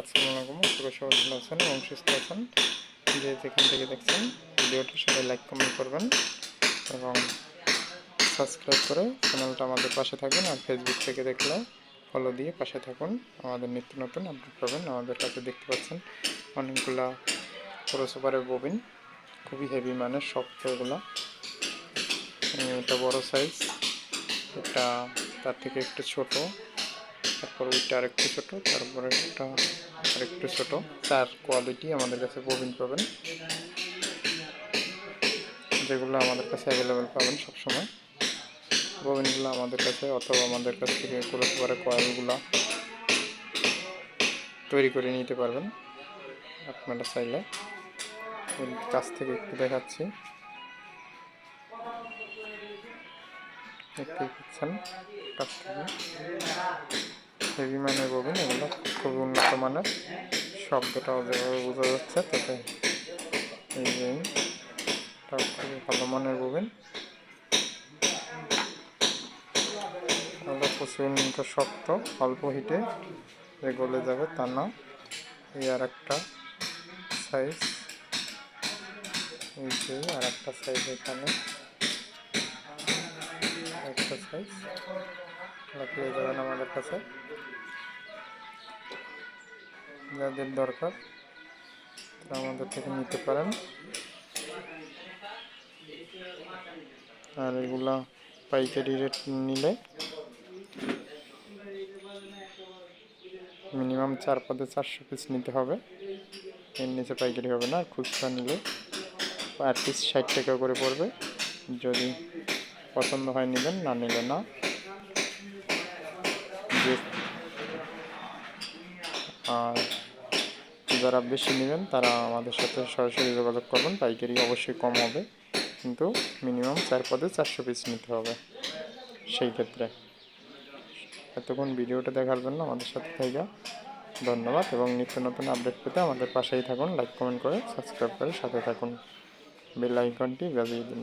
আসসালামু আলাইকুম পুরো সবাই ভালো আছেন এবং সুস্থ আছেন। যে যেখান থেকে দেখছেন, ভিডিওটা সবাই লাইক কমেন্ট করবেন এবং সাবস্ক্রাইব করে চ্যানেলটা আমাদের পাশে থাকবেন আর ফেসবুক থেকে দেখলে ফলো দিয়ে পাশে থাকুন। আমাদের নিত্য নতুন আপডেট পাবেন, আমাদের কাছে দেখতে পাচ্ছেন অনেকগুলা ক্রসওভারের ববিন খুবই হেভি মানের শক্ত এগুলো এটা বড় সাইজ এটা তার থেকে একটু ছোট। তারপর ওইটা আরেকটু ছোটো, তারপরে একটা আরেকটু ছোটো। তার কোয়ালিটি আমাদের কাছে ববিন পাবেন যেগুলো আমাদের কাছে অ্যাভেলেবেল পাবেন সবসময়। ববিনগুলো আমাদের কাছে অথবা আমাদের কাছ থেকে ক্রসওভারে কয়েলগুলো তৈরি করে নিতে পারবেন আপনারা চাইলে। কাছ থেকে একটু দেখাচ্ছি। দেখতেই পাচ্ছেন কাছ থেকে। হেভি মানের ববিন এগুলো খুবই উন্নত মানের। শব্দটাও যেভাবে বোঝা যাচ্ছে তাতে এই যে খুবই ভালো মানের ববিন এগুলো প্রচুর শক্ত অল্প হিটে যে গলে যাবে তা না এই আর একটা সাইজ এই যে আর একটা সাইজ এখানে। একটা সাইজ পেয়ে যাবেন আমাদের কাছে। যাদের দরকার তারা আমাদের থেকে নিতে পারেন। আর এগুলা পাইকারি রেট নিলে মিনিমাম চার পদে চারশো পিস নিতে হবে। এর নিচে পাইকারি হবে না খুচরা নিলে পার পিস ষাট টাকা করে পড়বে। যদি পছন্দ হয় নেবেন, না নিলে না। আর যারা বেশি নেবেন, তারা আমাদের সাথে সরাসরি যোগাযোগ করবেন। পাইকারি অবশ্যই কম হবে, কিন্তু মিনিমাম চার পদে চারশো পিস নিতে হবে সেই ক্ষেত্রে। এতক্ষণ ভিডিওটা দেখার জন্য আমাদের সাথে থেকে ধন্যবাদ এবং নিত্য নতুন আপডেট পেতে আমাদের পাশেই থাকুন। লাইক কমেন্ট করে সাবস্ক্রাইব করে সাথে থাকুন। বেল আইকনটি বাজিয়ে দিন।